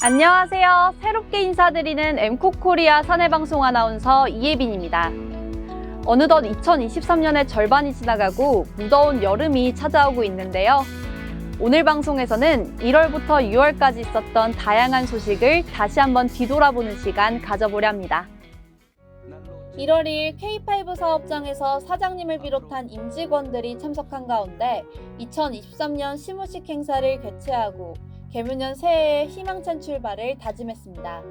안녕하세요. 새롭게 인사드리는 엠코코리아 사내방송 아나운서 이예빈입니다. 어느덧 2023년의 절반이 지나가고 무더운 여름이 찾아오고 있는데요. 오늘 방송에서는 1월부터 6월까지 있었던 다양한 소식을 다시 한번 뒤돌아보는 시간 가져보려 합니다. 1월 2일 K5 사업장에서 사장님을 비롯한 임직원들이 참석한 가운데 2023년 시무식 행사를 개최하고 개묘년 새해의 희망찬 출발을 다짐했습니다.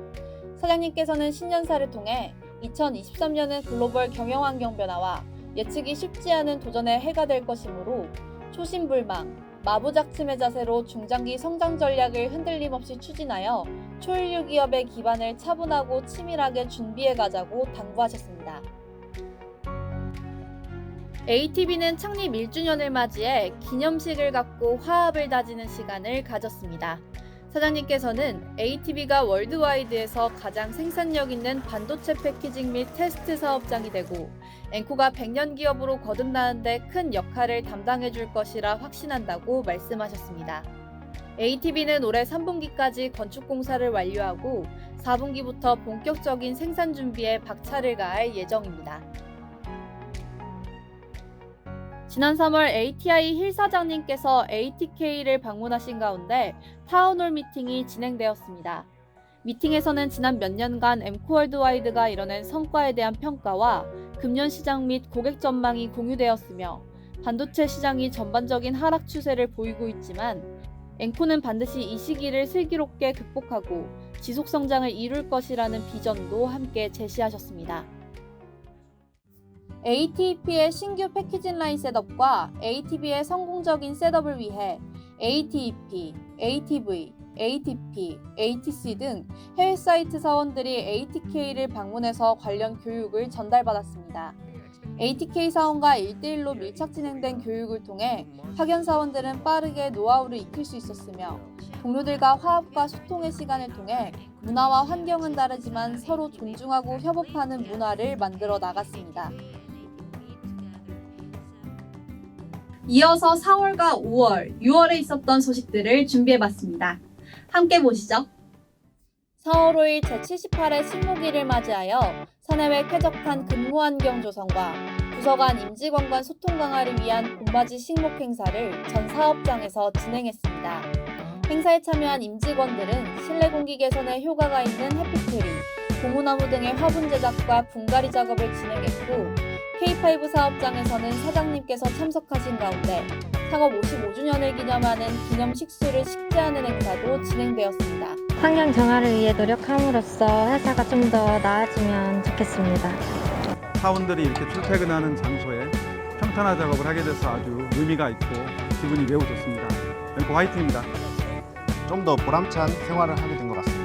사장님께서는 신년사를 통해 2023년은 글로벌 경영 환경 변화와 예측이 쉽지 않은 도전의 해가 될 것이므로 초심불망, 마부작침의 자세로 중장기 성장 전략을 흔들림 없이 추진하여 초일류 기업의 기반을 차분하고 치밀하게 준비해 가자고 당부하셨습니다. ATB는 창립 1주년을 맞이해 기념식을 갖고 화합을 다지는 시간을 가졌습니다. 사장님께서는 ATB가 월드와이드에서 가장 생산력 있는 반도체 패키징 및 테스트 사업장이 되고 앵코가 100년 기업으로 거듭나는데 큰 역할을 담당해 줄 것이라 확신한다고 말씀하셨습니다. ATB는 올해 3분기까지 건축 공사를 완료하고 4분기부터 본격적인 생산 준비에 박차를 가할 예정입니다. 지난 3월 ATI 힐 사장님께서 ATK를 방문하신 가운데 타운홀 미팅이 진행되었습니다. 미팅에서는 지난 몇 년간 엠코월드와이드가 이뤄낸 성과에 대한 평가와 금년 시장 및 고객 전망이 공유되었으며 반도체 시장이 전반적인 하락 추세를 보이고 있지만 앵코는 반드시 이 시기를 슬기롭게 극복하고 지속 성장을 이룰 것이라는 비전도 함께 제시하셨습니다. ATP의 신규 패키징 라인 셋업과 ATB의 성공적인 셋업을 위해 ATEP, ATV, ATP, ATC 등 해외 사이트 사원들이 ATK를 방문해서 관련 교육을 전달받았습니다. ATK 사원과 1대1로 밀착 진행된 교육을 통해 파견 사원들은 빠르게 노하우를 익힐 수 있었으며 동료들과 화합과 소통의 시간을 통해 문화와 환경은 다르지만 서로 존중하고 협업하는 문화를 만들어 나갔습니다. 이어서 4월과 5월, 6월에 있었던 소식들을 준비해봤습니다. 함께 보시죠. 4월 5일 제78회 신무기를 맞이하여 사내외 쾌적한 근무 환경 조성과 부서 간 임직원 간 소통 강화를 위한 봄맞이 식목 행사를 전 사업장에서 진행했습니다. 행사에 참여한 임직원들은 실내 공기 개선에 효과가 있는 해피트리, 고무나무 등의 화분 제작과 분갈이 작업을 진행했고 K5 사업장에서는 사장님께서 참석하신 가운데 창업 55주년을 기념하는 기념 식수를 식재하는 행사도 진행되었습니다. 환경 정화를 위해 노력함으로써 회사가 좀 더 나아지면 좋겠습니다. 사원들이 이렇게 출퇴근하는 장소에 평탄화 작업을 하게 돼서 아주 의미가 있고 기분이 매우 좋습니다. 앵커 화이팅입니다. 좀 더 보람찬 생활을 하게 된 것 같습니다.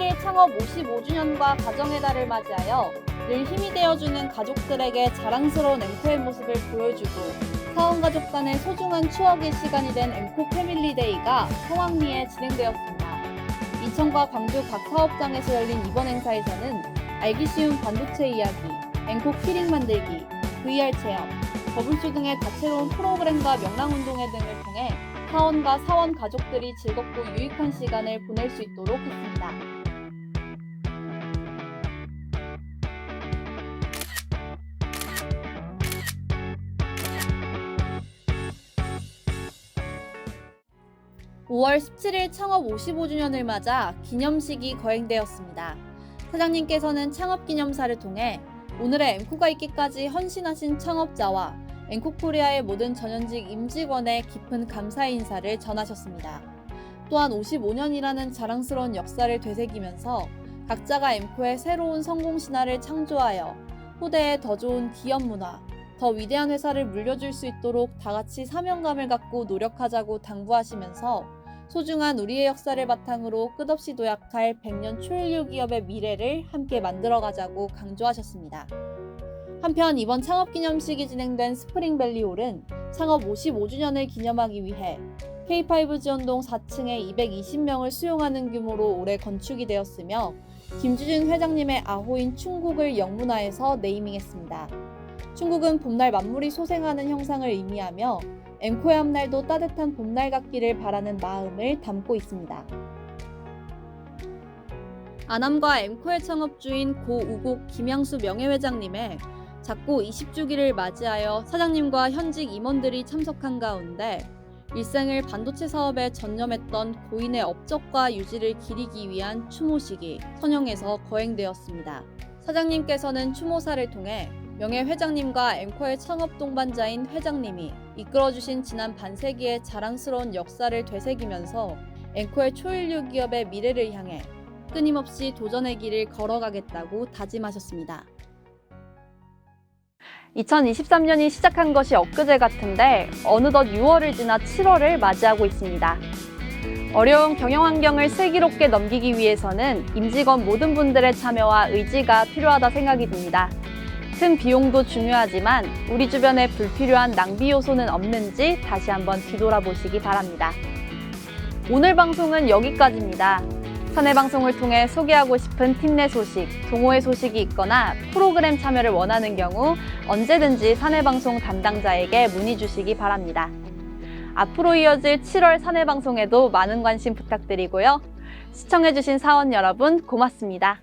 5월 17일 창업 55주년과 가정의 달을 맞이하여 늘 힘이 되어주는 가족들에게 자랑스러운 엠코의 모습을 보여주고 사원 가족 간의 소중한 추억의 시간이 된 엠코 패밀리데이가 성황리에 진행되었습니다. 인천과 광주 각 사업장에서 열린 이번 행사에서는 알기 쉬운 반도체 이야기, 엠코 키링 만들기, VR 체험, 버블쇼 등의 다채로운 프로그램과 명랑운동회 등을 통해 사원과 사원 가족들이 즐겁고 유익한 시간을 보낼 수 있도록 했습니다. (5월 17일) 창업 55주년을 맞아 기념식이 거행되었습니다. 사장님께서는 창업 기념사를 통해 오늘의 엠코가 있기까지 헌신하신 창업자와 앵코코리아의 모든 전현직 임직원의 깊은 감사 인사를 전하셨습니다. 또한 55년이라는 자랑스러운 역사를 되새기면서 각자가 엠코의 새로운 성공 신화를 창조하여 후대에 더 좋은 기업 문화, 더 위대한 회사를 물려줄 수 있도록 다 같이 사명감을 갖고 노력하자고 당부하시면서 소중한 우리의 역사를 바탕으로 끝없이 도약할 100년 초일류 기업의 미래를 함께 만들어가자고 강조하셨습니다. 한편 이번 창업 기념식이 진행된 스프링밸리 홀은 창업 55주년을 기념하기 위해 K5 지원동 4층에 220명을 수용하는 규모로 올해 건축이 되었으며 김주진 회장님의 아호인 충국을 영문화해서 네이밍했습니다. 충국은 봄날 만물이 소생하는 형상을 의미하며 엠코의 앞날도 따뜻한 봄날 같기를 바라는 마음을 담고 있습니다. 아남과 엠코의 창업주인 고우국 김양수 명예회장님의 작고 20주기를 맞이하여 사장님과 현직 임원들이 참석한 가운데 일생을 반도체 사업에 전념했던 고인의 업적과 유지를 기리기 위한 추모식이 선영에서 거행되었습니다. 사장님께서는 추모사를 통해 명예 회장님과 엠코의 창업 동반자인 회장님이 이끌어주신 지난 반세기의 자랑스러운 역사를 되새기면서 엠코의 초일류 기업의 미래를 향해 끊임없이 도전의 길을 걸어가겠다고 다짐하셨습니다. 2023년이 시작한 것이 엊그제 같은데 어느덧 6월을 지나 7월을 맞이하고 있습니다. 어려운 경영 환경을 슬기롭게 넘기기 위해서는 임직원 모든 분들의 참여와 의지가 필요하다 생각이 듭니다. 큰 비용도 중요하지만 우리 주변에 불필요한 낭비 요소는 없는지 다시 한번 뒤돌아보시기 바랍니다. 오늘 방송은 여기까지입니다. 사내 방송을 통해 소개하고 싶은 팀 내 소식, 동호회 소식이 있거나 프로그램 참여를 원하는 경우 언제든지 사내 방송 담당자에게 문의 주시기 바랍니다. 앞으로 이어질 7월 사내 방송에도 많은 관심 부탁드리고요. 시청해주신 사원 여러분 고맙습니다.